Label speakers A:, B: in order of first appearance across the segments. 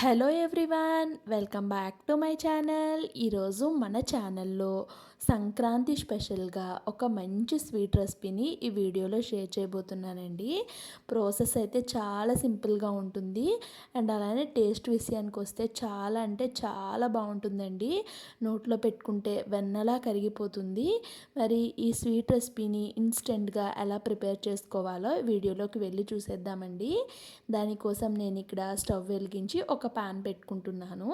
A: Hello everyone welcome back to my channel. ఈరోజు మన ఛానల్లో సంక్రాంతి స్పెషల్గా ఒక మంచి స్వీట్ రెసిపీని ఈ వీడియోలో షేర్ చేయబోతున్నానండి. ప్రాసెస్ అయితే చాలా సింపుల్గా ఉంటుంది. అండ్ అలానే టేస్ట్ విషయానికి వస్తే చాలా అంటే చాలా బాగుంటుందండి. నోట్లో పెట్టుకుంటే వెన్నలా కరిగిపోతుంది. మరి ఈ స్వీట్ రెసిపీని ఇన్స్టెంట్గా ఎలా ప్రిపేర్ చేసుకోవాలో వీడియోలోకి వెళ్ళి చూసేద్దామండి. దానికోసం నేను ఇక్కడ స్టవ్ వెలిగించి ఒక ప్యాన్ పెట్టుకుంటున్నాను.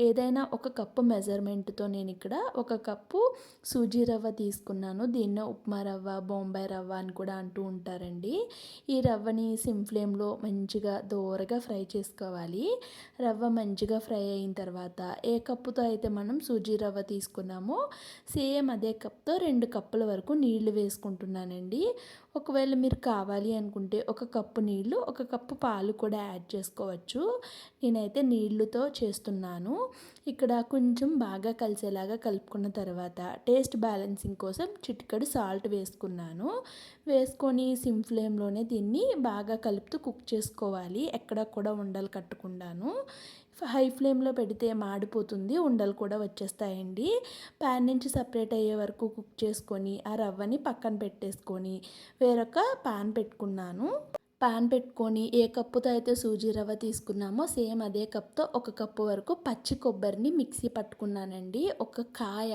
A: ఏదైనా ఒక కప్పు మెజర్మెంట్తో నేను ఇక్కడ ఒక కప్పు సూజీ రవ్వ తీసుకున్నాను. దీన్ని ఉప్మా రవ్వ బొంబాయి రవ్వ అని కూడా అంటూ ఉంటారండి. ఈ రవ్వని సిమ్ ఫ్లేమ్లో మంచిగా దోరగా ఫ్రై చేసుకోవాలి. రవ్వ మంచిగా ఫ్రై అయిన తర్వాత ఏ కప్పుతో అయితే మనం సూజీ రవ్వ తీసుకున్నామో సేమ్ అదే కప్తో రెండు కప్పుల వరకు నీళ్ళు వేసుకుంటున్నానండి. ఒకవేళ మీరు కావాలి అనుకుంటే ఒక కప్పు నీళ్ళు ఒక కప్పు పాలు కూడా యాడ్ చేసుకోవచ్చు. నేనైతే నీళ్ళతో చేస్తున్నాను. ఇక్కడ కొంచెం బాగా కలిసేలాగా కలుపుకున్న తర్వాత టేస్ట్ బ్యాలెన్సింగ్ కోసం చిటికడు సాల్ట్ వేసుకున్నాను. వేసుకొని సిమ్ ఫ్లేమ్లోనే దీన్ని బాగా కలుపుతూ కుక్ చేసుకోవాలి. ఎక్కడ కూడా ఉండలు కట్టకుండాను. హై ఫ్లేమ్లో పెడితే మాడిపోతుంది ఉండలు కూడా వచ్చేస్తాయండి. ప్యాన్ నుంచి సపరేట్ అయ్యే వరకు కుక్ చేసుకొని ఆ రవ్వని పక్కన పెట్టేసుకొని వేరొక ప్యాన్ పెట్టుకున్నాను. పాన్ పెట్టుకొని ఏ కప్పుతో అయితే సూజీ రవ్వ తీసుకున్నామో సేమ్ అదే కప్తో ఒక కప్పు వరకు పచ్చి కొబ్బరిని మిక్సీ పట్టుకున్నానండి. ఒక కాయ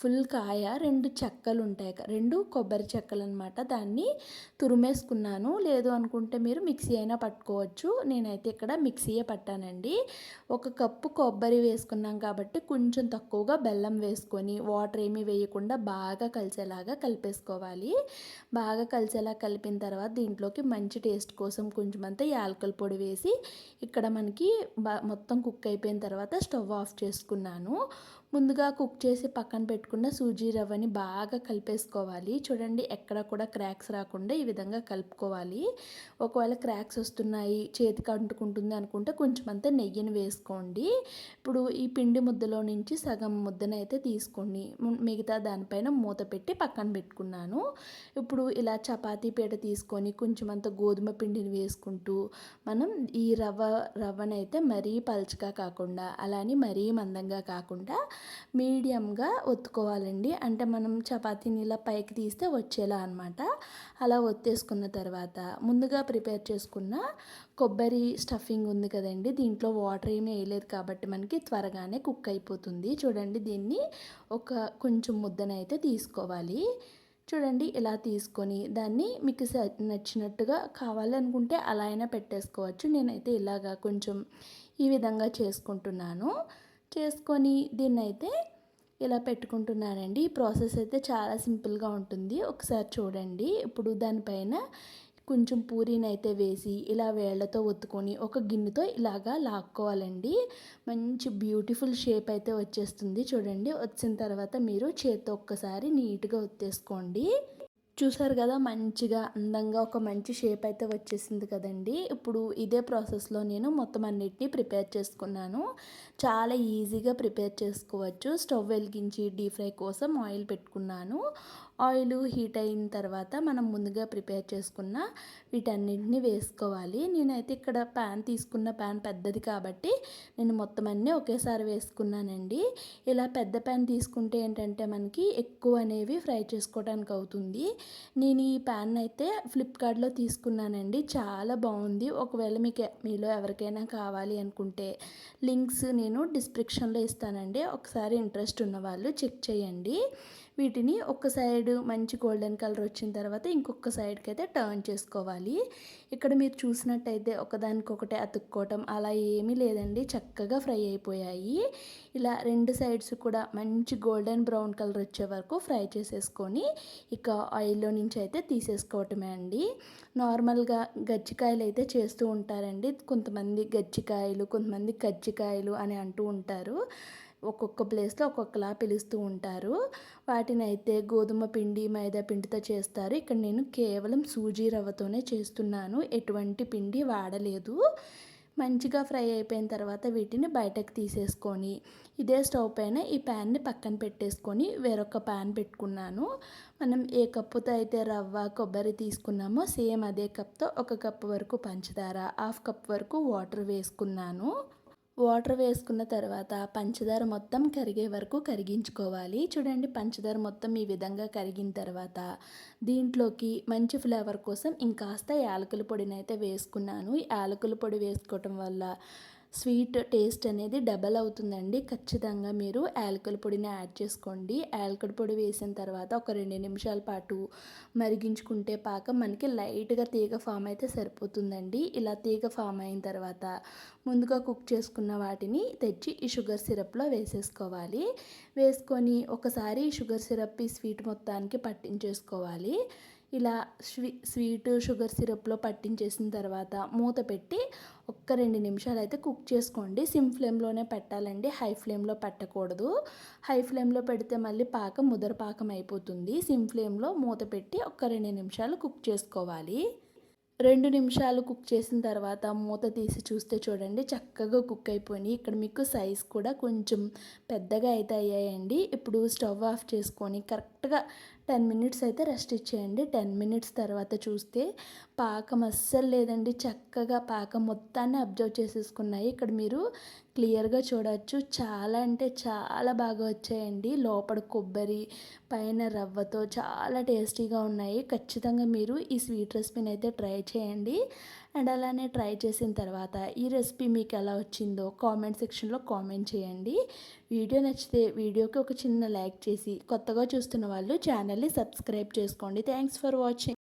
A: ఫుల్ కాయ రెండు చెక్కలు ఉంటాయి రెండు కొబ్బరి చెక్కలు అనమాట దాన్ని తురిమేసుకున్నాను. లేదు అనుకుంటే మీరు మిక్సీ అయినా పట్టుకోవచ్చు. నేనైతే ఇక్కడ మిక్సీయే పట్టానండి. ఒక కప్పు కొబ్బరి వేసుకున్నాం కాబట్టి కొంచెం తక్కువగా బెల్లం వేసుకొని వాటర్ ఏమీ వేయకుండా బాగా కలిసేలాగా కలిపేసుకోవాలి. బాగా కలిసేలా కలిపిన తర్వాత దీంట్లోకి మంచి టేస్ట్ కోసం కొంచెం అంతా యాలకల పొడి వేసి ఇక్కడ మనకి మొత్తం కుక్ అయిపోయిన తర్వాత స్టవ్ ఆఫ్ చేసుకున్నాను. ముందుగా కుక్ చేసి పక్కన పెట్టుకున్న సూజీ రవ్వని బాగా కలిపేసుకోవాలి. చూడండి ఎక్కడ కూడా క్రాక్స్ రాకుండా ఈ విధంగా కలుపుకోవాలి. ఒకవేళ క్రాక్స్ వస్తున్నాయి చేతికి అంటుకుంటుంది అనుకుంటే కొంచెం అంతా నెయ్యిని వేసుకోండి. ఇప్పుడు ఈ పిండి ముద్దలో నుంచి సగం ముద్దనైతే తీసుకోండి. మిగతా దానిపైన మూత పెట్టి పక్కన పెట్టుకున్నాను. ఇప్పుడు ఇలా చపాతీ పీట తీసుకొని కొంచెం అంత గోధుమ పిండిని వేసుకుంటూ మనం ఈ రవ్వ రవ్వనైతే మరీ పల్చగా కాకుండా అలానే మరీ మందంగా కాకుండా మీడియంగా ఒత్తుకోవాలండి. అంటే మనం చపాతీని ఇలా పైకి తీస్తే వచ్చేలా అనమాట అలా ఒత్తేసుకున్న తర్వాత ముందుగా ప్రిపేర్ చేసుకున్న కొబ్బరి స్టఫింగ్ ఉంది కదండి. దీంట్లో వాటర్ ఏమీ వేయలేదు కాబట్టి మనకి త్వరగానే కుక్ అయిపోతుంది. చూడండి దీన్ని ఒక కొంచెం ముద్దనైతే తీసుకోవాలి. చూడండి ఇలా తీసుకొని దాన్ని మీకు నచ్చినట్టుగా కావాలనుకుంటే అలా అయినా పెట్టేసుకోవచ్చు. నేనైతే ఇలాగా కొంచెం ఈ విధంగా చేసుకుంటున్నాను. చేసుకొని దీన్ని అయితే ఇలా పెట్టుకుంటున్నానండి ఈ ప్రాసెస్ అయితే చాలా సింపుల్గా ఉంటుంది. ఒకసారి చూడండి. ఇప్పుడు దానిపైన కొంచెం పూరీని అయితే వేసి ఇలా వేళ్ళతో ఒత్తుకొని ఒక గిన్నెతో ఇలాగా లాక్కోవాలండి. మంచి బ్యూటిఫుల్ షేప్ అయితే వచ్చేస్తుంది. చూడండి. వచ్చిన తర్వాత మీరు చేత్తో ఒక్కసారి నీట్గా ఒత్తేసుకోండి. చూసారు కదా మంచిగా అందంగా ఒక మంచి షేప్ అయితే వచ్చేసింది కదండి. ఇప్పుడు ఇదే ప్రాసెస్లో నేను మొత్తం అన్నిటినీ ప్రిపేర్ చేసుకున్నాను. చాలా ఈజీగా ప్రిపేర్ చేసుకోవచ్చు. స్టవ్ వెలిగించి డీప్ ఫ్రై కోసం ఆయిల్ పెట్టుకున్నాను. ఆయిల్ హీట్ అయిన తర్వాత మనం ముందుగా ప్రిపేర్ చేసుకున్న వీటన్నింటినీ వేసుకోవాలి. నేనైతే ఇక్కడ ప్యాన్ తీసుకున్న ప్యాన్ పెద్దది కాబట్టి నేను మొత్తం అన్నీ ఒకేసారి వేసుకున్నానండి. ఇలా పెద్ద ప్యాన్ తీసుకుంటే ఏంటంటే మనకి ఎక్కువ అనేవి ఫ్రై చేసుకోవడానికి అవుతుంది. నేను ఈ ప్యాన్ అయితే ఫ్లిప్కార్ట్లో తీసుకున్నానండి. చాలా బాగుంది. ఒకవేళ మీకు మీలో ఎవరికైనా కావాలి అనుకుంటే లింక్స్ నేను డిస్క్రిప్షన్లో ఇస్తానండి. ఒకసారి ఇంట్రెస్ట్ ఉన్న వాళ్ళు చెక్ చేయండి. వీటిని ఒక సైడ్ మంచి గోల్డెన్ కలర్ వచ్చిన తర్వాత ఇంకొక సైడ్కి అయితే టర్న్ చేసుకోవాలి. ఇక్కడ మీరు చూసినట్టయితే ఒకదానికొకటి అతుక్కోవటం అలా ఏమీ లేదండి. చక్కగా ఫ్రై అయిపోయాయి. ఇలా రెండు సైడ్స్ కూడా మంచి గోల్డెన్ బ్రౌన్ కలర్ వచ్చే వరకు ఫ్రై చేసేసుకొని ఇక ఆయిల్లో నుంచి అయితే తీసేసుకోవటమే అండి. నార్మల్గా గజ్జికాయలు అయితే చేస్తూ ఉంటారండి. కొంతమంది గజ్జికాయలు కొంతమంది కజ్జికాయలు అని అంటూ ఉంటారు. ఒక్కొక్క ప్లేస్లో ఒక్కొక్కలా పిలుస్తూ ఉంటారు. వాటిని అయితే గోధుమ పిండి మైదా పిండితో చేస్తారు. ఇక్కడ నేను కేవలం సూజీ రవ్వతోనే చేస్తున్నాను. ఎటువంటి పిండి వాడలేదు. మంచిగా ఫ్రై అయిపోయిన తర్వాత వీటిని బయటకు తీసేసుకొని ఇదే స్టవ్ పైన ఈ ప్యాన్ని పక్కన పెట్టేసుకొని వేరొక ప్యాన్ పెట్టుకున్నాను. మనం ఏ కప్పుతో అయితే రవ్వ కొబ్బరి తీసుకున్నామో సేమ్ అదే కప్తో ఒక కప్పు వరకు పంచదార హాఫ్ కప్ వరకు వాటర్ వేసుకున్నాను. వాటర్ వేసుకున్న తర్వాత పంచదార మొత్తం కరిగే వరకు కరిగించుకోవాలి. చూడండి పంచదార మొత్తం ఈ విధంగా కరిగిన తర్వాత దీంట్లోకి మంచి ఫ్లేవర్ కోసం ఇంకాస్త యాలకుల పొడిని అయితే వేసుకున్నాను. యాలకుల పొడి వేసుకోవటం వల్ల స్వీట్ టేస్ట్ అనేది డబల్ అవుతుందండి. ఖచ్చితంగా మీరు యాలకుల పొడిని యాడ్ చేసుకోండి. యాలకుల పొడి వేసిన తర్వాత ఒక రెండు నిమిషాల పాటు మరిగించుకుంటే పాకం మనకి లైట్గా తీగ ఫామ్ అయితే సరిపోతుందండి. ఇలా తీగ ఫామ్ అయిన తర్వాత ముందుగా కుక్ చేసుకున్న వాటిని తెచ్చి ఈ షుగర్ సిరప్లో వేసేసుకోవాలి. వేసుకొని ఒకసారి షుగర్ సిరప్ ఈ స్వీట్ మొత్తానికి పట్టించేసుకోవాలి. ఇలా స్వీ స్వీట్ షుగర్ సిరప్లో పట్టించేసిన తర్వాత మూత పెట్టి ఒక్క రెండు నిమిషాలు అయితే కుక్ చేసుకోండి. సిమ్ ఫ్లేమ్లోనే పెట్టాలండి. హై ఫ్లేమ్లో పెట్టకూడదు. హై ఫ్లేమ్లో పెడితే మళ్ళీ పాకం ముదర పాకం అయిపోతుంది. సిమ్ ఫ్లేమ్లో మూత పెట్టి ఒక్క రెండు నిమిషాలు కుక్ చేసుకోవాలి. రెండు నిమిషాలు కుక్ చేసిన తర్వాత మూత తీసి చూస్తే చూడండి చక్కగా కుక్ అయిపోయి ఇక్కడ మీకు సైజ్ కూడా కొంచెం పెద్దగా అయితే అయ్యాయండి. ఇప్పుడు స్టవ్ ఆఫ్ చేసుకొని కరెక్ట్గా టెన్ మినిట్స్ అయితే రెస్ట్ ఇచ్చేయండి. టెన్ మినిట్స్ తర్వాత చూస్తే పాకం అస్సలు లేదండి. చక్కగా పాకం మొత్తాన్ని అబ్జర్వ్ చేసేసుకున్నాయి. ఇక్కడ మీరు క్లియర్గా చూడవచ్చు చాలా అంటే చాలా బాగా వచ్చాయండి. లోపల కొబ్బరి పైన రవ్వతో చాలా టేస్టీగా ఉన్నాయి. ఖచ్చితంగా మీరు ఈ స్వీట్ రెసిపీని అయితే ట్రై చేయండి. అండ్ అలానే ట్రై చేసిన తర్వాత ఈ రెసిపీ మీకు ఎలా వచ్చిందో కామెంట్ సెక్షన్లో కామెంట్ చేయండి. వీడియో నచ్చితే వీడియోకి ఒక చిన్న లైక్ చేసి కొత్తగా చూస్తున్న వాళ్ళు ఛానల్ని సబ్స్క్రైబ్ చేసుకోండి. Thanks for watching.